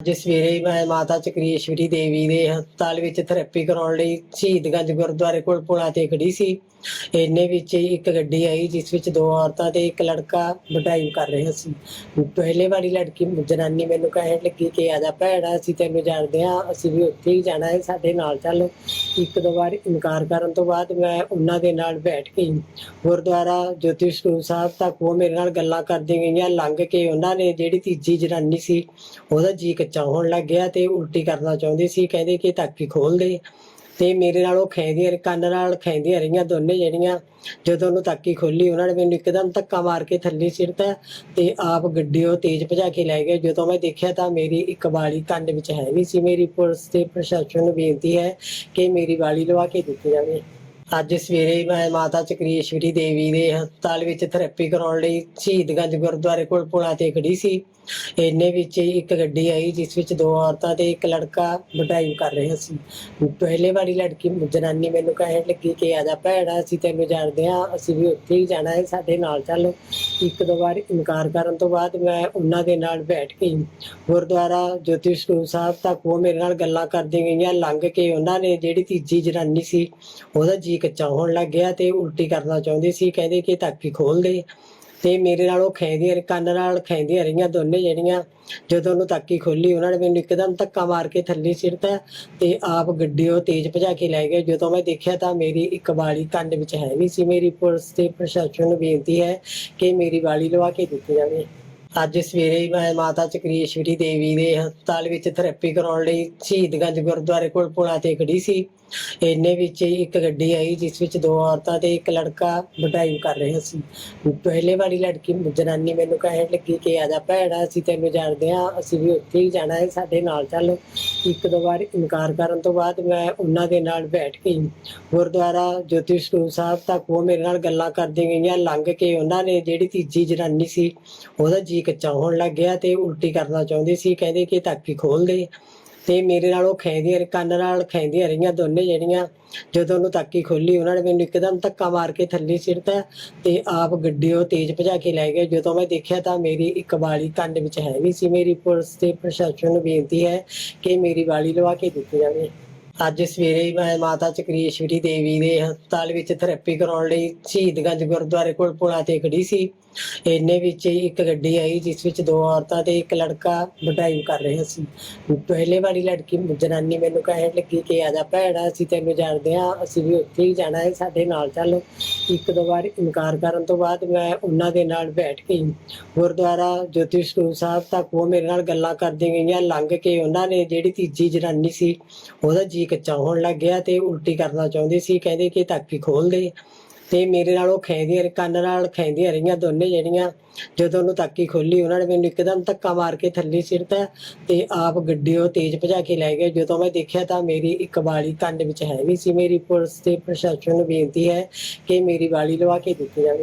ਅੱਜ ਸਵੇਰੇ ਮੈਂ ਮਾਤਾ ਚਕਰੀਸ਼ਵਰੀ ਦੇਵੀ ਦੇ ਹਸਪਤਾਲ ਵਿੱਚ ਥੈਰੇਪੀ ਕਰਾਉਣ ਲਈ ਸ਼ਹੀਦਗੰਜ ਗੁਰਦੁਆਰੇ ਕੋਲ ਪੁਲਾਂ ਤੇ ਖੜੀ ਸੀ। ਇੰਨੇ ਵਿੱਚ ਹੀ ਇੱਕ ਗੱਡੀ ਆਈ, ਜਿਸ ਵਿੱਚ ਦੋ ਔਰਤਾਂ ਤੇ ਇੱਕ ਲੜਕਾ ਡਰਾਈਵ ਕਰ ਰਿਹਾ ਸੀ। ਪਹਿਲੇ ਵਾਲੀ ਲੜਕੀ ਜਨਾਨੀ ਮੈਨੂੰ ਕਹਿਣ ਲੱਗੀ ਕਿ, ਆ ਜਾ ਭੈਣਾ, ਅਸੀਂ ਤੈਨੂੰ ਜਾਣਦੇ ਹਾਂ, ਅਸੀਂ ਵੀ ਉੱਥੇ ਹੀ ਜਾਣਾ ਹੈ, ਸਾਡੇ ਨਾਲ ਚੱਲ। ਇੱਕ ਦੋ ਵਾਰ ਇਨਕਾਰ ਕਰਨ ਤੋਂ ਬਾਅਦ ਮੈਂ ਉਹਨਾਂ ਦੇ ਨਾਲ ਬੈਠ ਗਈ। ਗੁਰਦੁਆਰਾ ਜੋਤੀ ਸਰੂਪ ਸਾਹਿਬ ਤੱਕ ਉਹ ਮੇਰੇ ਨਾਲ ਗੱਲਾਂ ਕਰਦੀਆਂ ਗਈਆਂ, ਲੰਘ ਕੇ ਉਹਨਾਂ ਨੇ ਜਿਹੜੀ ਤੀਜੀ ਜਨਾਨੀ ਸੀ, ਉਹਦਾ ਜੀ ਕੱਚਾ ਲੱਗ ਗਿਆ ਤੇ ਉਲਟੀ ਕਰਨਾ ਚਾਹੁੰਦੀ ਸੀ, ਕਹਿੰਦੇ ਕਿ ਤਾਕੀ ਖੋਲ ਦੇ। ਤੇ ਮੇਰੇ ਨਾਲ ਉਹ ਖੈਂਦੀਆਂ, ਕੰਨ ਨਾਲ ਖੈਂਦੀਆਂ ਰਹੀਆਂ ਦੋਨੇ ਜਿਹੜੀਆਂ ਜਦੋਂ ਉਹਨੂੰ ਤਾਕੀ ਖੋਲੀ ਉਹਨਾਂ ਨੇ ਮੈਨੂੰ ਇੱਕਦਮ ਧੱਕਾ ਮਾਰ ਕੇ ਥੱਲੇ ਸਿੱਟਤਾ ਤੇ ਆਪ ਗੱਡੀ ਉਹ ਤੇਜ਼ ਭਜਾ ਕੇ ਲੈ ਗਏ। ਜਦੋਂ ਮੈਂ ਦੇਖਿਆ ਤਾਂ ਮੇਰੀ ਇੱਕ ਵਾਲੀ ਕੰਨ ਵਿੱਚ ਹੈ ਨਹੀਂ ਸੀ। ਮੇਰੀ ਪੁਲਿਸ ਤੇ ਪ੍ਰਸ਼ਾਸਨ ਨੂੰ ਬੇਨਤੀ ਹੈ ਕਿ ਮੇਰੀ ਵਾਲੀ ਲਵਾ ਕੇ ਦਿੱਤੀ ਜਾਵੇ। ਅੱਜ ਸਵੇਰੇ ਮੈਂ ਮਾਤਾ ਚਕਰੀਸ਼ਵਰੀ ਦੇਵੀ ਦੇ ਹਸਪਤਾਲ ਵਿੱਚ ਥੈਰੇਪੀ ਕਰਾਉਣ ਲਈ ਸ਼ਹੀਦਗੰਜ ਗੁਰਦੁਆਰੇ ਕੋਲ ਪੁਲਾਂ ਤੇ ਖੜੀ ਸੀ। ਇੰਨੇ ਵਿੱਚ ਹੀ ਇੱਕ ਗੱਡੀ ਆਈ, ਜਿਸ ਵਿੱਚ ਦੋ ਔਰਤਾਂ ਤੇ ਇੱਕ ਲੜਕਾ ਡਰਾਈਵ ਕਰ ਰਿਹਾ ਸੀ। ਪਹਿਲੇ ਵਾਲੀ ਲੜਕੀ ਜਨਾਨੀ ਮੈਨੂੰ ਕਹਿਣ ਲੱਗੀ ਕਿ ਆ ਜਾ ਭੈਣਾ, ਅਸੀਂ ਤੈਨੂੰ ਜਾਣਦੇ ਹਾਂ, ਅਸੀਂ ਵੀ ਉੱਥੇ ਹੀ ਜਾਣਾ ਹੈ, ਸਾਡੇ ਨਾਲ ਚੱਲ। ਇੱਕ ਦੋ ਵਾਰ ਇਨਕਾਰ ਕਰਨ ਤੋਂ ਬਾਅਦ ਮੈਂ ਉਹਨਾਂ ਦੇ ਨਾਲ ਬੈਠ ਕੇ ਗੁਰਦੁਆਰਾ ਜੋਤੀ ਸਰੂਪ ਸਾਹਿਬ ਤੱਕ ਉਹ ਮੇਰੇ ਨਾਲ ਗੱਲਾਂ ਕਰਦੀਆਂ ਗਈਆਂ, ਲੰਘ ਕੇ ਉਹਨਾਂ ਨੇ ਜਿਹੜੀ ਤੀਜੀ ਜਨਾਨੀ ਸੀ, ਉਹਦਾ ਜੀ ਕੱਚਾ ਹੋਣ ਲੱਗ ਗਿਆ ਤੇ ਉਲਟੀ ਕਰਨਾ ਚਾਹੁੰਦੀ ਸੀ, ਕਹਿੰਦੇ ਕਿ ਤਾਕੀ ਖੋਲ ਦੇ। ਤੇ ਮੇਰੇ ਨਾਲ ਉਹ ਖੈਂਦੀਆਂ ਕੰਨ ਨਾਲ ਖੈਂਦੀਆਂ ਰਹੀਆਂ ਦੋਨੇ ਜਿਹੜੀਆਂ ਜਦੋਂ ਉਹਨੂੰ ਤਾਕੀ ਖੋਲੀ, ਉਹਨਾਂ ਨੇ ਮੈਨੂੰ ਇੱਕਦਮ ਧੱਕਾ ਮਾਰ ਕੇ ਥੱਲੇ ਸਿੱਟਤਾ ਤੇ ਆਪ ਗੱਡੀ ਉਹ ਤੇਜ਼ ਭਜਾ ਕੇ ਲੈ ਗਏ। ਜਦੋਂ ਮੈਂ ਦੇਖਿਆ ਤਾਂ ਮੇਰੀ ਇੱਕ ਵਾਲੀ ਕੰਨ ਵਿੱਚ ਹੈ ਨਹੀਂ ਸੀ। ਮੇਰੀ ਪੁਲਿਸ ਤੇ ਪ੍ਰਸ਼ਾਸਨ ਨੂੰ ਬੇਨਤੀ ਹੈ ਕਿ ਮੇਰੀ ਵਾਲੀ ਲਵਾ ਕੇ ਦਿੱਤੀ ਜਾਵੇ। ਅੱਜ ਸਵੇਰੇ ਮੈਂ ਮਾਤਾ ਚਕਰੀਸ਼ਵਰੀ ਦੇਵੀ ਦੇ ਹਸਪਤਾਲ ਵਿੱਚ ਥੈਰੇਪੀ ਕਰਾਉਣ ਲਈ ਸ਼ਹੀਦਗੰਜ ਗੁਰਦੁਆਰੇ ਕੋਲ ਪੁਲਾਂ ਤੇ ਖੜੀ ਸੀ। ਇੰਨੇ ਵਿੱਚ ਇੱਕ ਗੱਡੀ ਆਈ, ਜਿਸ ਵਿੱਚ ਦੋ ਔਰਤਾਂ ਤੇ ਇੱਕ ਲੜਕਾ ਡਰਾਈਵ ਕਰ ਰਿਹਾ ਸੀ। ਪਹਿਲੇ ਵਾਲੀ ਲੜਕੀ ਜਨਾਨੀ ਮੈਨੂੰ ਕਹਿਣ ਲੱਗੀ ਕਿ ਆ ਜਾ ਭੈਣਾ, ਅਸੀਂ ਤੈਨੂੰ ਜਾਣਦੇ ਹਾਂ, ਅਸੀਂ ਵੀ ਉੱਥੇ ਹੀ ਜਾਣਾ ਹੈ, ਸਾਡੇ ਨਾਲ ਚੱਲ। ਇੱਕ ਦੋ ਵਾਰ ਇਨਕਾਰ ਕਰਨ ਤੋਂ ਬਾਅਦ ਮੈਂ ਉਹਨਾਂ ਦੇ ਨਾਲ ਬੈਠ ਕੇ ਗੁਰਦੁਆਰਾ ਜੋਤੀ ਸਰੂਪ ਸਾਹਿਬ ਤੱਕ ਉਹ ਮੇਰੇ ਨਾਲ ਗੱਲਾਂ ਕਰਦੀਆਂ ਗਈਆਂ, ਲੰਘ ਕੇ ਉਹਨਾਂ ਨੇ ਜਿਹੜੀ ਤੀਜੀ ਜਨਾਨੀ ਸੀ, ਉਹਦਾ ਜੀ ਕੱਚਾ ਹੋਣ ਲੱਗ ਗਿਆ ਤੇ ਉਲਟੀ ਕਰਨਾ ਚਾਹੁੰਦੀ ਸੀ, ਕਹਿੰਦੇ ਕਿ ਤਾਕੀ ਖੋਲ ਦੇ। ਤੇ ਮੇਰੇ ਨਾਲ ਉਹ ਖੈਂਦੀਆਂ, ਕੰਨ ਨਾਲ ਖੈਂਦੀਆਂ ਰਹੀਆਂ ਦੋਨੇ ਜਿਹੜੀਆਂ। ਜਦੋਂ ਉਹਨੂੰ ਤਾਕੀ ਖੋਲੀ, ਉਹਨਾਂ ਨੇ ਮੈਨੂੰ ਇੱਕਦਮ ਧੱਕਾ ਮਾਰ ਕੇ ਥੱਲੇ ਸਿੱਟਤਾ ਤੇ ਆਪ ਗੱਡੀ ਉਹ ਤੇਜ਼ ਭਜਾ ਕੇ ਲੈ ਗਏ। ਜਦੋਂ ਮੈਂ ਦੇਖਿਆ ਤਾਂ ਮੇਰੀ ਇੱਕ ਵਾਲੀ ਕੰਨ ਵਿੱਚ ਹੈ ਵੀ ਸੀ। ਮੇਰੀ ਪੁਲਿਸ ਤੇ ਪ੍ਰਸ਼ਾਸਨ ਨੂੰ ਬੇਨਤੀ ਹੈ ਕਿ ਮੇਰੀ ਵਾਲੀ ਲਵਾ ਕੇ ਦਿੱਤੀ ਜਾਵੇ। ਅੱਜ ਸਵੇਰੇ ਮੈਂ ਮਾਤਾ ਚਕਰੀਸ਼ਵਰੀ ਦੇਵੀ ਦੇ ਹਸਪਤਾਲ ਵਿੱਚ ਥੈਰੇਪੀ ਕਰਾਉਣ ਲਈ ਸ਼ਹੀਦਗੰਜ ਗੁਰਦੁਆਰੇ ਕੋਲ ਪੁਲਾਂ ਤੇ ਖੜੀ ਸੀ। ਇੰਨੇ ਵਿੱਚ ਹੀ ਇੱਕ ਗੱਡੀ ਆਈ, ਜਿਸ ਵਿੱਚ ਦੋ ਔਰਤਾਂ ਤੇ ਇੱਕ ਲੜਕਾ ਡਰਾਈਵ ਕਰ ਰਿਹਾ ਸੀ। ਪਹਿਲੇ ਵਾਲੀ ਲੜਕੀ ਜਨਾਨੀ ਮੈਨੂੰ ਕਹਿਣ ਲੱਗੀ ਕਿ ਆ ਜਾ ਭੈਣਾ, ਅਸੀਂ ਤੈਨੂੰ ਜਾਣਦੇ ਹਾਂ, ਅਸੀਂ ਵੀ ਉੱਥੇ ਹੀ ਜਾਣਾ ਹੈ, ਸਾਡੇ ਨਾਲ ਚੱਲ। ਇੱਕ ਦੋ ਵਾਰ ਇਨਕਾਰ ਕਰਨ ਤੋਂ ਬਾਅਦ ਮੈਂ ਉਹਨਾਂ ਦੇ ਨਾਲ ਬੈਠ ਕੇ ਗੁਰਦੁਆਰਾ ਜੋਤੀ ਸਰੂਪ ਸਾਹਿਬ ਤੱਕ ਉਹ ਮੇਰੇ ਨਾਲ ਗੱਲਾਂ ਕਰਦੀਆਂ ਗਈਆਂ, ਲੰਘ ਕੇ ਉਹਨਾਂ ਨੇ ਜਿਹੜੀ ਤੀਜੀ ਜਨਾਨੀ ਸੀ ਉਹਦਾ ਜੀ ਕੱਚਾ ਹੋਣ ਲੱਗ ਗਿਆ ਤੇ ਉਲਟੀ ਕਰਨਾ ਚਾਹੁੰਦੀ ਸੀ, ਕਹਿੰਦੇ ਕਿ ਧੱਕੀ ਖੋਲ ਦੇ। ਤੇ ਮੇਰੇ ਨਾਲ ਉਹ ਖੈਂਦੀਆਂ, ਕੰਨ ਨਾਲ ਖੈਂਦੀਆਂ ਰਹੀਆਂ ਦੋਨੇ ਜਿਹੜੀਆਂ। ਜਦੋਂ ਉਹਨੂੰ ਤਾਕੀ ਖੋਲੀ, ਉਹਨਾਂ ਨੇ ਮੈਨੂੰ ਇੱਕਦਮ ਧੱਕਾ ਮਾਰ ਕੇ ਥੱਲੇ ਸਿੱਟਤਾ ਤੇ ਆਪ ਗੱਡੀ ਉਹ ਤੇਜ਼ ਭਜਾ ਕੇ ਲੈ ਗਏ। ਜਦੋਂ ਮੈਂ ਦੇਖਿਆ ਤਾਂ ਮੇਰੀ ਇੱਕ ਵਾਲੀ ਕੰਨ ਵਿੱਚ ਹੈ ਨਹੀਂ ਸੀ। ਮੇਰੀ ਪੁਲਿਸ ਤੇ ਪ੍ਰਸ਼ਾਸਨ ਨੂੰ ਬੇਨਤੀ ਹੈ ਕਿ ਮੇਰੀ ਵਾਲੀ ਲਵਾ ਕੇ ਦਿੱਤੀ ਜਾਵੇ।